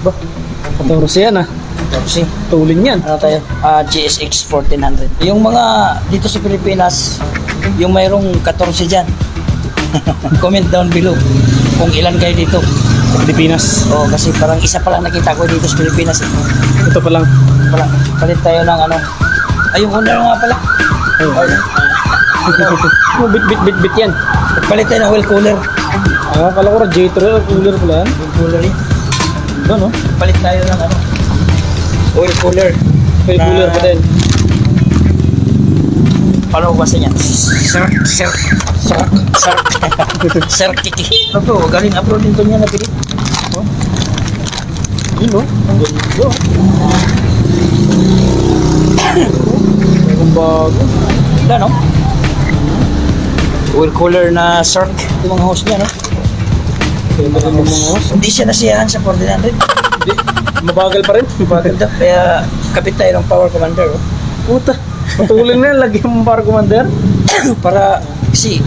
Ba? 14 yan ah. Kasi, Tulin yan. ano tayo? Ah, GSX 1400. Yung mga dito sa Pilipinas, yung mayroong 14 dyan. Comment down below kung ilan kayo dito. Sa Pilipinas. Oo, kasi parang isa pa lang nakita ko dito sa Pilipinas. Eh. Ito pa lang. Pala, palit tayo ng ano. Ay, yung owner nga pala. Oh. oh, bit bit bit bit yan. Palit tayo ng oil cooler. Ah, kala ko radiator, cooler pala yan. Oil cooler eh. Ito no? Palit tayo ng ano. Oil cooler. May Na- cooler pa din. Paano ko basta niyan? Sirk, sirk, sirk, sirk. Sirk kiki. Ano to? Galing abroad din to niya na pilit. Oh. Yun no? Ang ganda. Ang bago. Ganda no? Oil cooler na Sirk. Yung mga host niya no? Hindi siya nasiyahan sa 1400. Hindi. Mabagal pa rin. Maganda. Kaya kapit tayo ng power commander. Oh. Puta. Patulin na yan. Lagyan mo para commander. Para kasi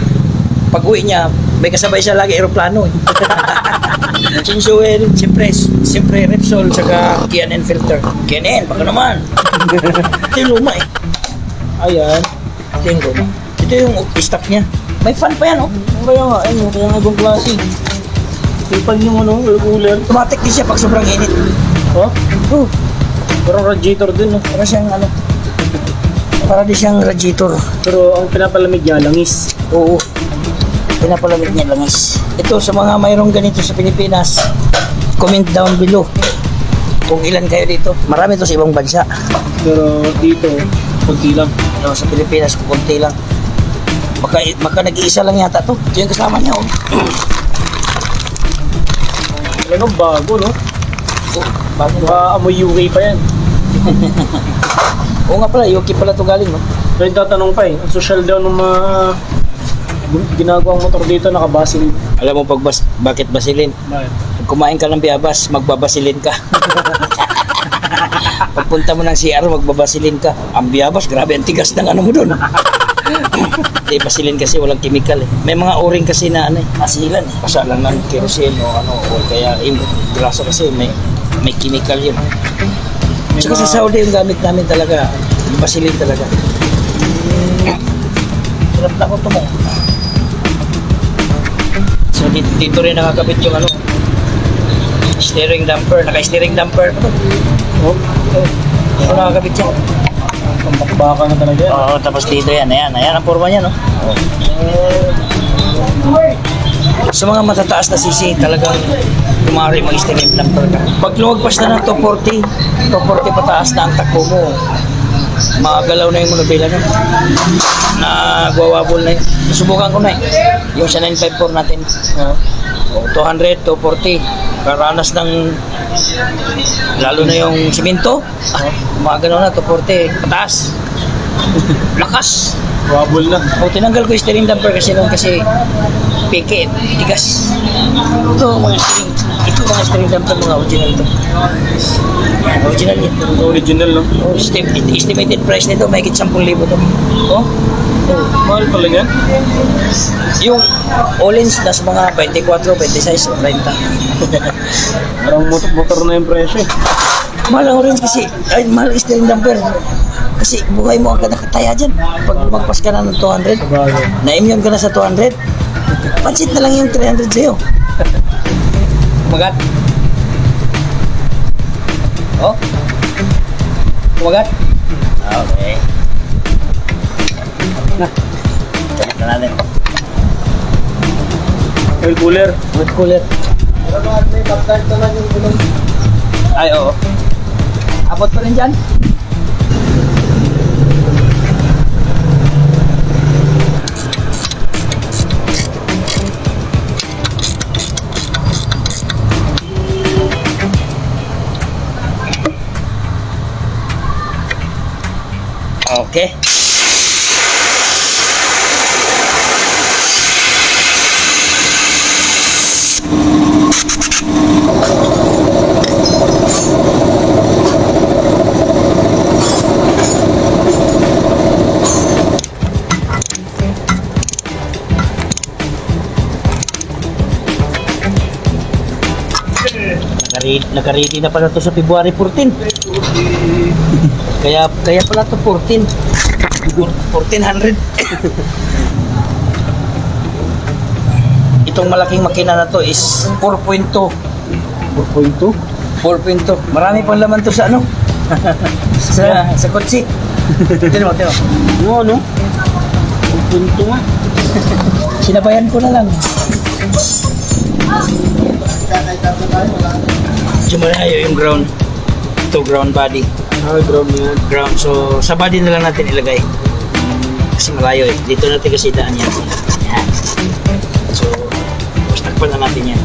pag uwi niya, may kasabay siya lagi aeroplano. Eh. Oil, siyempre, siyempre Repsol, saka K&N filter. K&N, baka naman. Ito yung luma eh. Ayan. Ito yung luma. Ito yung stock niya. May fan pa yan oh. Kaya nga, ayun. Kaya nga ibang klase. Ipan yung ano, cooler. Automatic din siya pag sobrang init. Oh? Oh. Parang radiator din no? Para siyang ano, para di siyang radiator. Pero ang pinapalamig niya, langis. Oo. Pinapalamig niya langis. Ito sa mga mayroong ganito sa Pilipinas, comment down below kung ilan kayo dito. Marami to sa ibang bansa. Pero dito, kunti lang. No, sa Pilipinas, kukunti lang. Baka, baka nag-iisa lang yata to. Ito yung kasama niya, oh. Ano, bago no? oh bago ba? Amoy UK pa yan. Oo nga pala, UK pala to galing, no? Pero yung tatanong pa eh, ang social daw ng mga ginagawang motor dito nakabasil. Alam mo pag bas, bakit basilin? Bakit? Pag kumain ka ng biyabas, magbabasilin ka. Pagpunta mo ng CR, magbabasilin ka. Ang biyabas, grabe, ang tigas ng ano mo doon. Hindi, basilin kasi walang chemical eh. May mga o-ring kasi na ano eh, asilan eh. Basa lang ng kerosene o ano, o kaya yung grasa kasi may may chemical yun. May Tsaka sa Saudi yung gamit namin talaga, basilin talaga. Hirap na ako tumong. So dito, dito rin nakakabit yung ano, steering damper, naka-steering damper to. Oh, Dito nakakabit yan. Ang bakbaka na talaga yan. Oo, tapos dito yan, ayan, ayan ang forma niya, no? Sa mga matataas na sisi, talagang kumari mag-steering damper ka. Pag lumagpas na ng 240, 240 pataas na ang takbo mo, makagalaw na yung monobila nun. Nagwawabol na yun. Subukan ko na eh. Yung sa 954 natin. O, 200, 240. Karanas ng lalo na yung simento. Ah, mga ganun na, 240. Pataas. Lakas. Wabble na. O, tinanggal ko yung steering damper kasi nung kasi peke, tigas. Ito mga steering, ito mga steering damper mga original. Yan, original. Ito original no? Oh, estim- estimated price nito, may 10,000 to. Oh, mahal pala yan. yung Olins nasa mga 24, 26, o 30. Parang motor, motor na yung presyo eh. Mahal ang orange kasi, ay mahal ang steering damper. Kasi buhay mo ang nakataya dyan. Pag magpas ka na ng 200, Sabagay. na-immune ka na sa 200, pansit na lang yung 300 sa'yo. Kumagat. Oh? Kumagat? Okay. Na natin. Oil cooler. Wood cooler. Ay, oo. Abot pa rin dyan? Okay. Nakaready na pala to sa February 14. kaya kaya pala to 14. 1400. Itong malaking makina na to is 4.2. 4.2. 4.2. Marami pang laman to sa ano? sa sa kotse. Tino mo, tino. Ano, ano? 4.2 nga. Sinabayan ko na lang. Medyo malayo yung ground. Ito ground body. Ah, ground na yan. Ground. So, sa body na lang natin ilagay. Kasi malayo eh. Dito natin kasi daan yan. Yan. So, tapos takpan na natin yan.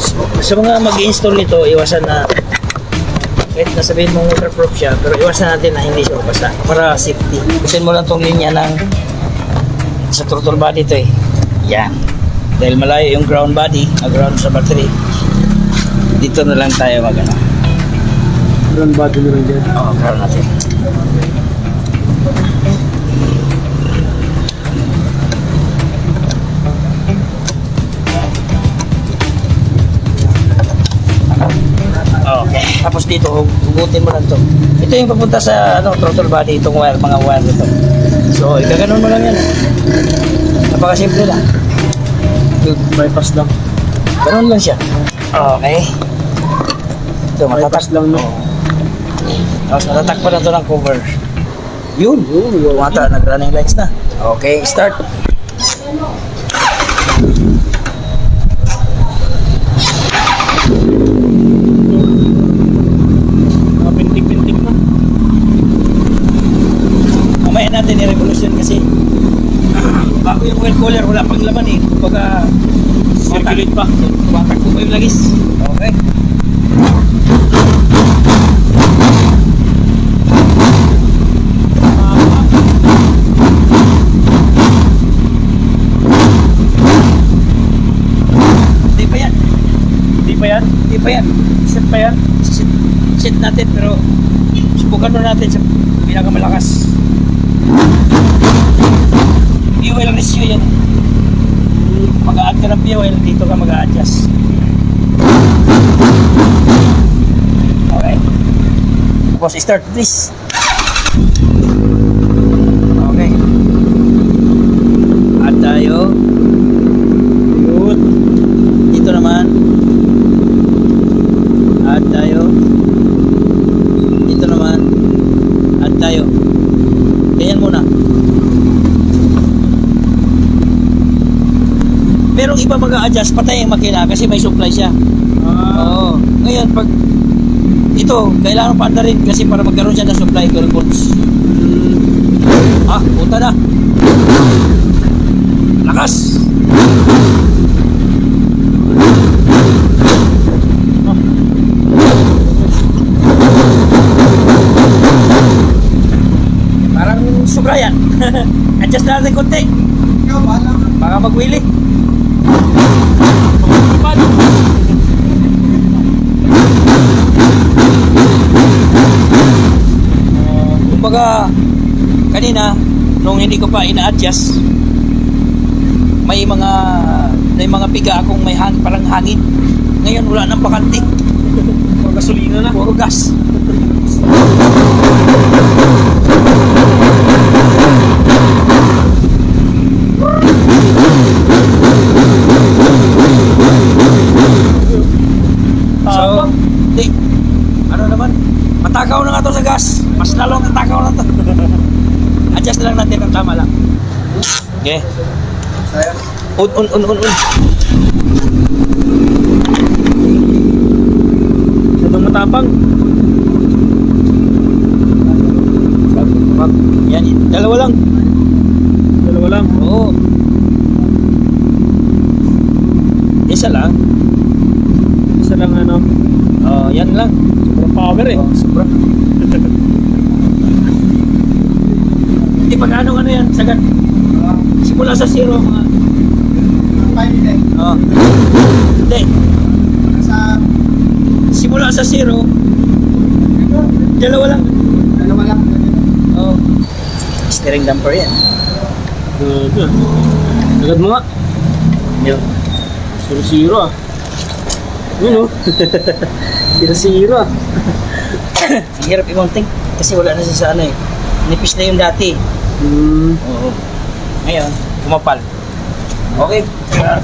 So, sa mga mag-install nito, iwasan na kahit nasabihin mong waterproof siya, pero iwasan natin na hindi siya basta para safety. Kusin mo lang tong linya ng sa throttle body to eh. Yan. Dahil malayo yung ground body, ang ground sa battery, dito na lang tayo mag ano. Ground body na lang dyan. Oo, ground natin. Okay. Tapos dito, hug- hugutin mo lang to. Ito yung papunta sa ano, throttle body, itong wire, mga wire nito. So, igaganon mo lang yan. Napakasimple lang. Bypass lang. Ganun lang siya. Okay. Ito, matatak lang, no? Tapos natatakpan na to ng cover. Yun. Yun, wow. Mata, nag-running lights na. Okay, start. Pintik-pintik mo. Mamaya natin i-revolution kasi bago yung oil cooler, wala pang laman eh. Kumbaga, Circulate pa. Tumatakbo pa yung lagis. Okay. Hindi pa yan. Hindi pa yan? Hindi pa yan. Set pa yan? Sit natin pero subukan mo natin sa pinakamalakas. Fuel ratio yan. Mag-a-add ka ng fuel, dito ka mag-a-adjust. Okay. Tapos start please. Okay. Add tayo. Yun. Dito naman. Add tayo. Dito naman. Add tayo. Ganyan muna. Pero mag-a-adjust, patay ang makina kasi may supply siya. Ah, Oo. Ngayon, pag ito, kailangan pa rin kasi para magkaroon siya ng supply 12 volts. Ah, puta na. Lakas! Parang sobra yan. Adjust na natin konti. Baka magwili. Kumbaga, kanina, nung hindi ko pa ina-adjust, may mga may mga piga akong may hang, parang hangin. Ngayon wala nang bakante. Puro gasolina na. Puro gas. So, Tapang. di, ano naman, matakaw na nga to sa gas. Mas lalong natakaw na to. Adjust lang natin ang tama lang. Okay. Un, un, un, un, un. Masyadong matapang. Yan, dalawa lang. Dalawa lang. Oo. Isa lang. Isa lang ano. Oh, yan lang. Sobrang power eh. Oh, sobra. Hindi pa ano ano yan, sagad. Simula sa zero mga. Oh. Hindi. Simula sa zero, dalawa lang. Oh. Steering damper yan. Ah. Agad mo nga. Yun. Siro-siro ah. Yun oh. Siro-siro ah. Ang hirap i-mounting kasi wala na siya sa ano eh. Nipis na yung dati. Mm. Oo. Ngayon, kumapal. Okay. Yeah.